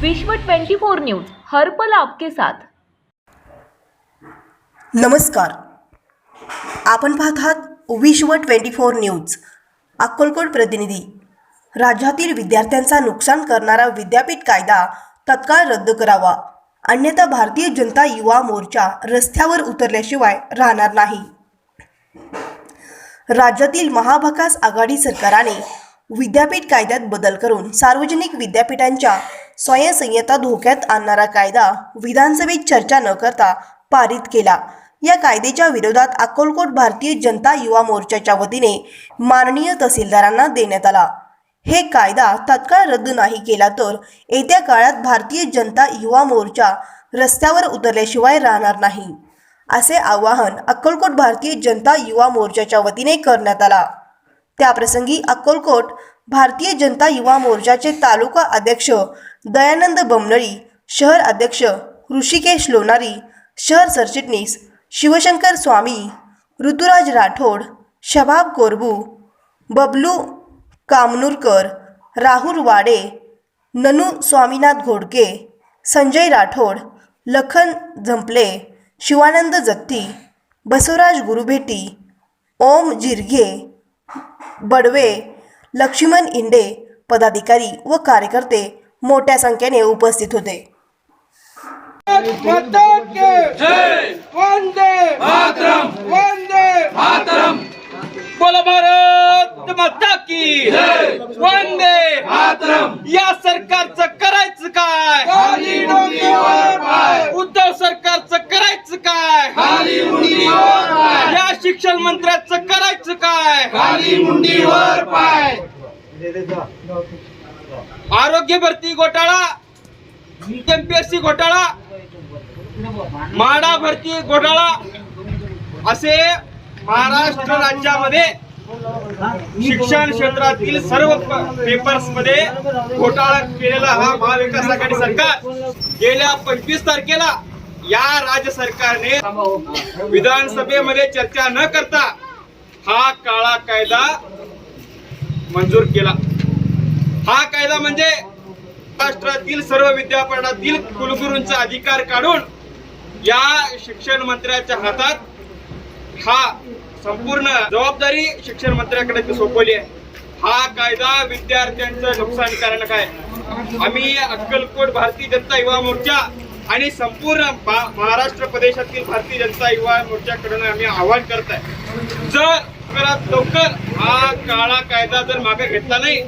विश्व 24 न्यूज हर पल आपके साथ. नमस्कार. आपण पाहत आहात विश्व ट्वेंटी फोर न्यूज. अक्कलकोट प्रतिनिधी राज्यातील विद्यार्थ्यांचा नुकसान करणारा विद्यापीठ कायदा तत्काळ रद्द करावा. अन्यथा भारतीय जनता युवा मोर्चा रस्त्यावर उतरल्याशिवाय राहणार नाही. राज्यातील महाभकास आघाडी सरकारने विद्यापीठ कायद्यात बदल करून सार्वजनिक विद्यापीठांच्या स्वयंसंहिता धोक्यात आणणारा कायदा विधानसभेत चर्चा न करता पारित केला. या कायद्याच्या विरोधात अक्कलकोट भारतीय जनता युवा मोर्चाच्या वतीने माननीय तहसीलदारांना देण्यात आला. हे कायदा तत्काळ रद्द नाही केला तर येत्या काळात भारतीय जनता युवा मोर्चा रस्त्यावर उतरल्याशिवाय राहणार नाही. असे आवाहन अक्कलकोट भारतीय जनता युवा मोर्चाच्या वतीने करण्यात आला. त्याप्रसंगी अक्कलकोट भारतीय जनता युवा मोर्चाचे तालुका अध्यक्ष दयानंद बमनळी शहर अध्यक्ष ऋषिकेश लोणारी शहर सरचिटणीस शिवशंकर स्वामी ऋतुराज राठोड शबाब कोरबू बबलू कामनूरकर राहुल वाडे ननू स्वामीनाथ घोडके संजय राठोड लखन झंपले शिवानंद जत्ती बसवराज गुरुभेटी ओम जिरघे बडवे लक्ष्मण इंडे पदाधिकारी व कार्यकर्ते मोठ्या संख्येने उपस्थित होते. माता के जय वंदे मातरम वंदे मातरम बोलो भारत माता की जय वंदे मातरम. या सरकारचं करायचं काय? खाली मुंडीवर पाय. उद्धव सरकारचं करायचं काय? खाली मुंडीवर पाय. या शिक्षण मंत्र्याचं करायचं काय? खाली मुंडीवर पाय. आरोग्य भरती घोटाळा एमपीएससी घोटाळा माडा भरती घोटाळा असे महाराष्ट्र राज्यामध्ये शिक्षण क्षेत्रातील सर्व पेपर्समध्ये घोटाळा केलेला हा महाविकास आघाडी सरकार. गेल्या पंचवीस तारखेला या राज्य सरकारने विधानसभेमध्ये चर्चा न करता हा काळा कायदा मंजूर केला. हा कायदा म्हणजे महाराष्ट्रातील सर्व विद्यापीठातील कुलगुरूंचा अधिकार काढून या शिक्षण मंत्र्याच्या हातात हा संपूर्ण जबाबदारी शिक्षण मंत्र्याकडे ती सोपवली आहे. हा कायदा विद्यार्थ्यांचं नुकसान कारणक आहे. आम्ही अक्कलकोट भारतीय जनता युवा मोर्चा आणि संपूर्ण महाराष्ट्र प्रदेशातील भारतीय जनता युवा मोर्चाकडून आम्ही आवाहन करत आहे जर लवकर हा काळा कायदा जर मागे घेतला नाही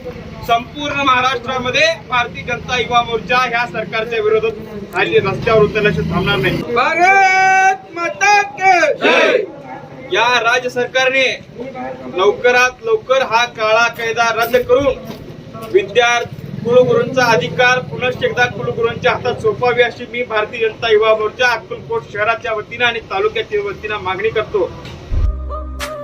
संपूर्ण महाराष्ट्रामध्ये भारतीय जनता युवा मोर्चा ह्या सरकारच्या विरोधात हल्ली रस्त्यावर उतरल्याशिवाय थांबणार नाही. भारत माता या राज्य सरकारने लवकरात लवकर हा काळा कायदा रद्द करून विद्यार्थी कुलगुरूंचा अधिकार पुनश्च एकदा कुलगुरूंच्या हातात सोपावी अशी मी भारतीय जनता युवा मोर्चा अक्कलकोट शहराच्या वतीनं आणि तालुक्याच्या वतीनं मागणी करतो.